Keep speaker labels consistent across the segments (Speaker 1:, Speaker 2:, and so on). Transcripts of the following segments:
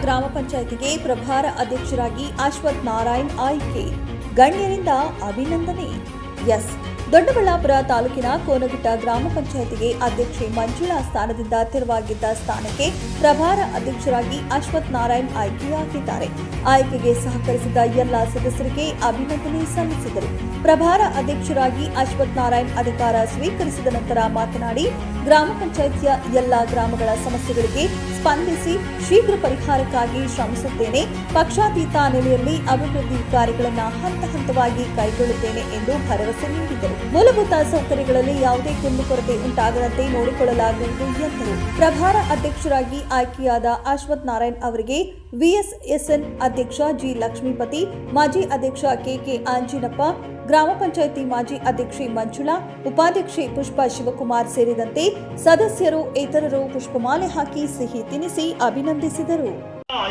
Speaker 1: ಗ್ರಾಮ ಪಂಚಾಯಿತಿಗೆ ಪ್ರಭಾರ ಅಧ್ಯಕ್ಷರಾಗಿ ಅಶ್ವಥ್ ನಾರಾಯಣ್ ಆಯ್ಕೆ. ಗಣ್ಯರಿಂದ ಅಭಿನಂದನೆ. ಎಸ್. ದೊಡ್ಡಬಳ್ಳಾಪುರ ತಾಲೂಕಿನ ಕೋನಗುಟ್ಟ ಗ್ರಾಮ ಪಂಚಾಯಿತಿಗೆ ಅಧ್ಯಕ್ಷೆ ಮಂಜುಳಾ ಸ್ಥಾನದಿಂದ ತೆರವಾಗಿದ್ದ ಸ್ಥಾನಕ್ಕೆ ಪ್ರಭಾರ ಅಧ್ಯಕ್ಷರಾಗಿ ಅಶ್ವಥ್ ನಾರಾಯಣ್ ಆಯ್ಕೆಯಾಗಿದ್ದಾರೆ. ಆಯ್ಕೆಗೆ ಸಹಕರಿಸಿದ ಎಲ್ಲ ಸದಸ್ಯರಿಗೆ ಅಭಿನಂದನೆ ಸಲ್ಲಿಸಿದರು. ಪ್ರಭಾರ ಅಧ್ಯಕ್ಷರಾಗಿ ಅಶ್ವಥ್ ನಾರಾಯಣ್ ಅಧಿಕಾರ ಸ್ವೀಕರಿಸಿದ ನಂತರ ಮಾತನಾಡಿ, ಗ್ರಾಮ ಪಂಚಾಯಿತಿಯ ಎಲ್ಲ ಗ್ರಾಮಗಳ ಸಮಸ್ಯೆಗಳಿಗೆ ಸ್ಪಂದಿಸಿ ಶೀಘ್ರ ಪರಿಹಾರಕ್ಕಾಗಿ ಶ್ರಮಿಸುತ್ತೇನೆ. ಪಕ್ಷಾತೀತ ನೆಲೆಯಲ್ಲಿ ಅಭಿವೃದ್ಧಿ ಕಾರ್ಯಗಳನ್ನು ಹಂತ ಹಂತವಾಗಿ ಕೈಗೊಳ್ಳುತ್ತೇನೆ ಎಂದು ಭರವಸೆ ನೀಡಿದರು. ಮೂಲಭೂತ ಸೌಕರ್ಯಗಳಲ್ಲಿ ಯಾವುದೇ ಕುಂದುಕೊರತೆ ಉಂಟಾಗದಂತೆ ನೋಡಿಕೊಳ್ಳಲಾಗುವುದು ಎಂದರು. ಪ್ರಭಾರ ಅಧ್ಯಕ್ಷರಾಗಿ ಆಯ್ಕೆಯಾದ ಅಶ್ವಥ್ ನಾರಾಯಣ್ ಅವರಿಗೆ ವಿಎಸ್ಎಸ್ಎನ್ ಅಧ್ಯಕ್ಷ ಜಿ ಲಕ್ಷ್ಮೀಪತಿ, ಮಾಜಿ ಅಧ್ಯಕ್ಷ ಕೆಕೆ ಆಂಜಿನಪ್ಪ, ಗ್ರಾಮ ಪಂಚಾಯಿತಿ ಮಾಜಿ ಅಧ್ಯಕ್ಷೆ ಮಂಜುಳಾ, ಉಪಾಧ್ಯಕ್ಷೆ ಪುಷ್ಪ ಶಿವಕುಮಾರ್ ಸೇರಿದಂತೆ ಸದಸ್ಯರು, ಇತರರು ಪುಷ್ಪಮಾಲೆ ಹಾಕಿ ಸಿಹಿ ತಿನಿಸಿ ಅಭಿನಂದಿಸಿದರು.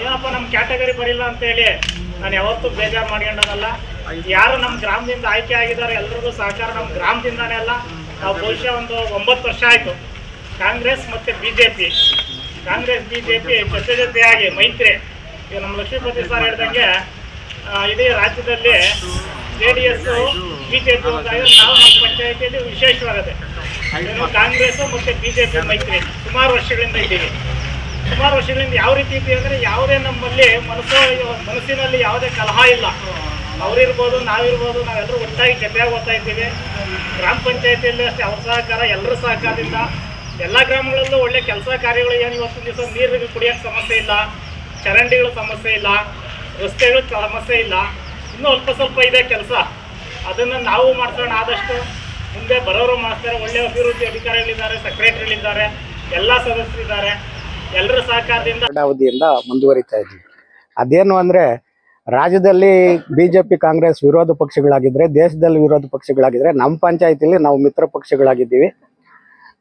Speaker 2: ಏನಪ್ಪ ನಮ್ಮ ಕ್ಯಾಟಗರಿ ಬರಿಲ್ಲ ಅಂತ ಹೇಳಿ ನಾನು ಯಾವತ್ತೂ ಬೇಜಾರು ಮಾಡ್ಕೊಂಡನಲ್ಲ ಯಾರು ನಮ್ಮ ಗ್ರಾಮದಿಂದ ಆಯ್ಕೆ ಆಗಿದ್ದಾರೆ ಎಲ್ಲರಿಗೂ ಸಹಕಾರ. ನಮ್ಮ ಗ್ರಾಮದಿಂದಾನೇ ಅಲ್ಲ, ನಾವು ಬಹುಶಃ ಒಂದು ಒಂಬತ್ತು ವರ್ಷ ಆಯಿತು. ಕಾಂಗ್ರೆಸ್ ಮತ್ತು B J P Congress B J P ಜೊತೆ ಜೊತೆಯಾಗಿ ಮೈತ್ರಿ. ಈಗ ನಮ್ಮ ಲಕ್ಷ್ಮೀಪತಿ ಸರ್ ಹೇಳ್ದಂಗೆ ಇಡೀ ರಾಜ್ಯದಲ್ಲಿ J D S B J P ನಾವು ನಮ್ಮ ಪಂಚಾಯತಿಯಲ್ಲಿ ವಿಶೇಷವಾಗಿದೆ. ಏನು ಕಾಂಗ್ರೆಸ್ ಮತ್ತು ಬಿ ಜೆ ಪಿ ಮೈತ್ರಿ. ಸುಮಾರು ವರ್ಷಗಳಿಂದ ಇದ್ದೀವಿ. ಸುಮಾರು ವರ್ಷಗಳಿಂದ ಯಾವ ರೀತಿ ಇದೆ ಅಂದರೆ ಯಾವುದೇ ನಮ್ಮಲ್ಲಿ ಮನಸ್ಸು, ಮನಸ್ಸಿನಲ್ಲಿ ಯಾವುದೇ ಕಲಹ ಇಲ್ಲ. ಅವರಿರ್ಬೋದು, ನಾವಿರ್ಬೋದು ನಾವೆಲ್ಲರೂ ಒಟ್ಟಾಗಿ ಜೊತೆಯಾಗಿ ಓದ್ತಾ ಇದ್ದೀವಿ. ಗ್ರಾಮ ಪಂಚಾಯತಿಯಲ್ಲಿ ಅಷ್ಟೇ ಅವ್ರ ಸಹಕಾರ ಎಲ್ಲರೂ ಸಹಕಾರದಿಂದ. ಎಲ್ಲ ಗ್ರಾಮಗಳಲ್ಲೂ ಒಳ್ಳೆ ಕೆಲಸ ಕಾರ್ಯಗಳು ಏನು ಇವತ್ತು ದಿವಸ ನೀರಿಗೆ ಕುಡಿಯೋಕ್ಕೆ ಸಮಸ್ಯೆ ಇಲ್ಲ, ಚರಂಡಿಗಳ ಸಮಸ್ಯೆ ಇಲ್ಲ, ರಸ್ತೆಗಳ ಸಮಸ್ಯೆ ಇಲ್ಲ. ಇನ್ನೂ ಅಲ್ಪ ಸ್ವಲ್ಪ ಇದೆ ಕೆಲಸ. ಅದನ್ನು ನಾವು ಮಾಡ್ಸೋಣ ಆದಷ್ಟು ಮುಂದೆ ಬರೋರು ಮಾಡ್ತಾರೆ ಒಳ್ಳೆ ಅಭಿವೃದ್ಧಿ ಅಧಿಕಾರಿಗಳಿದ್ದಾರೆ, ಸೆಕ್ರೆಟರಿಗಳಿದ್ದಾರೆ, ಎಲ್ಲ ಸದಸ್ಯರಿದ್ದಾರೆ. ಎಲ್ಲರ ಸಹಕಾರದಿಂದ
Speaker 3: ಮುಂದುವರಿತಾ ಇದ್ದೀವಿ. ಅದೇನು ಅಂದ್ರೆ ರಾಜ್ಯದಲ್ಲಿ ಬಿಜೆಪಿ, ಕಾಂಗ್ರೆಸ್ ವಿರೋಧ ಪಕ್ಷಗಳಾಗಿದ್ರೆ, ದೇಶದಲ್ಲಿ ವಿರೋಧ ಪಕ್ಷಗಳಾಗಿದ್ರೆ, ನಮ್ಮ ಪಂಚಾಯತಿಲಿ ನಾವು ಮಿತ್ರ ಪಕ್ಷಗಳಾಗಿದ್ದೀವಿ.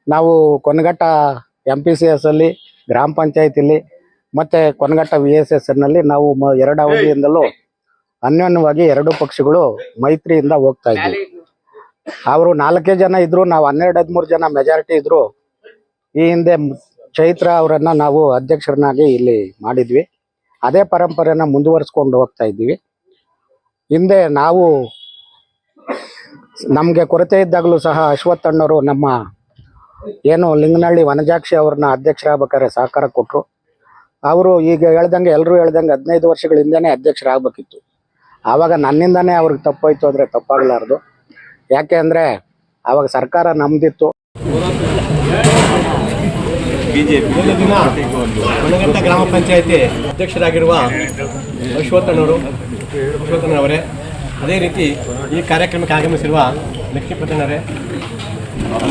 Speaker 3: ನಾವು Konaghatta M P C S ಅಲ್ಲಿ, ಗ್ರಾಮ ಪಂಚಾಯತಿಲಿ, ಮತ್ತೆ ಕೊನಘಟ್ಟ ವಿ ಎಸ್ ಎಸ್ನಲ್ಲಿ ನಾವು ಎರಡು ಅವಧಿಯಿಂದಲೂ ಅನ್ಯೋನ್ಯವಾಗಿ ಎರಡು ಪಕ್ಷಗಳು ಮೈತ್ರಿಯಿಂದ ಹೋಗ್ತಾ ಇದ್ವಿ ಅವರು ನಾಲ್ಕೇ ಜನ ಇದ್ರು, ನಾವು ಹನ್ನೆರಡು, ಹದಿಮೂರು ಜನ ಮೆಜಾರಿಟಿ ಇದ್ರು. ಈ ಹಿಂದೆ ಚೈತ್ರ ಅವರನ್ನ ನಾವು ಅಧ್ಯಕ್ಷರನ್ನಾಗಿ ಇಲ್ಲಿ ಮಾಡಿದ್ವಿ. ಅದೇ ಪರಂಪರೆನ ಮುಂದುವರಿಸ್ಕೊಂಡು ಹೋಗ್ತಾ ಇದ್ದೀವಿ. ಹಿಂದೆ ನಾವು ನಮಗೆ ಕೊರತೆ ಇದ್ದಾಗಲೂ ಸಹ ಅಶ್ವತ್ಥಣ್ಣವರು ನಮ್ಮ ಏನು ಲಿಂಗನಹಳ್ಳಿ ವನಜಾಕ್ಷಿ ಅವ್ರನ್ನ ಅಧ್ಯಕ್ಷರಾಗಬೇಕಾದ್ರೆ ಸಹಕಾರ ಕೊಟ್ಟರು ಅವರು ಈಗ ಹೇಳ್ದಂಗೆ ಎಲ್ಲರೂ ಹೇಳ್ದಂಗೆ ಹದಿನೈದು ವರ್ಷಗಳ ಹಿಂದೆನೇ ಅಧ್ಯಕ್ಷರಾಗಬೇಕಿತ್ತು. ಆವಾಗ ನನ್ನಿಂದನೇ ಅವ್ರಿಗೆ ತಪ್ಪೋಯ್ತು ಅಂದರೆ ತಪ್ಪಾಗಲಾರ್ದು. ಯಾಕೆ ಅಂದರೆ ಆವಾಗ ಸರ್ಕಾರ ನಮ್ದಿತ್ತು.
Speaker 4: ದಿನ ಕೊನಗಂಟ ಗ್ರಾಮ ಪಂಚಾಯತಿ ಅಧ್ಯಕ್ಷರಾಗಿರುವ ಅಶ್ವತ್ಥನವರು, ಅಶ್ವತ್ಥನವರೇ, ಅದೇ ರೀತಿ ಈ ಕಾರ್ಯಕ್ರಮಕ್ಕೆ ಆಗಮಿಸಿರುವ ಲಕ್ಷ್ಮೀಪತನವರೇ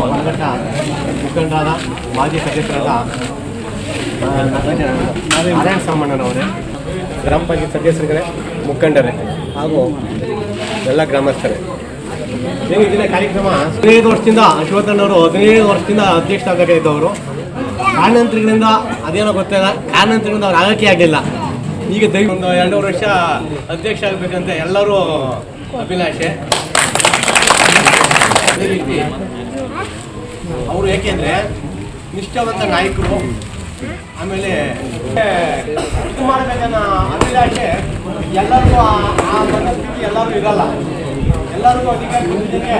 Speaker 4: ಕೊನಗಂಟ ಮುಖಂಡರಾದ ಮಾಜಿ ಸದಸ್ಯರಾದ ನಾರಾಯಣ ಸಾಮಣ್ಣನವರೇ, ಗ್ರಾಮ ಪಂಚಾಯತ್ ಸದಸ್ಯರುಗಳೇ, ಮುಖಂಡರೇ ಹಾಗೂ ಎಲ್ಲ ಗ್ರಾಮಸ್ಥರೇ. ನೀವು ದಿನ ಕಾರ್ಯಕ್ರಮ ಹದಿನೈದು ವರ್ಷದಿಂದ ಅಶ್ವತ್ಥಣ್ಣವರು ಹದಿನೈದು ವರ್ಷದಿಂದ ಅಧ್ಯಕ್ಷರಾಗಬೇಕಾಗಿದ್ದವರು ಕಾರಣಾಂತರಗಳಿಂದ ಅದೇನೋ ಗೊತ್ತಿಲ್ಲ. ಕಾರಣಾಂತರಗಳಿಂದ ಅವ್ರು ಆಗಕ್ಕೆ ಆಗಲಿಲ್ಲ. ಈಗ ದಯ ಒಂದು ಎರಡೂವರೆ ವರ್ಷ ಅಧ್ಯಕ್ಷ ಆಗಬೇಕಂತ ಎಲ್ಲರೂ ಅಭಿಲಾಷೆ. ಅದೇ ರೀತಿ ಅವರು ಏಕೆಂದರೆ ನಿಷ್ಠಾವಂತ ನಾಯಕರು, ಆಮೇಲೆ ಮಾಡಬೇಕನ್ನೋ ಅಭಿಲಾಷೆ ಎಲ್ಲರಿಗೂ ಆ ಆ ಮನಸ್ಥಿತಿ ಎಲ್ಲರೂ ಇರಲ್ಲ. ಎಲ್ಲರಿಗೂ ಅಧಿಕಾರ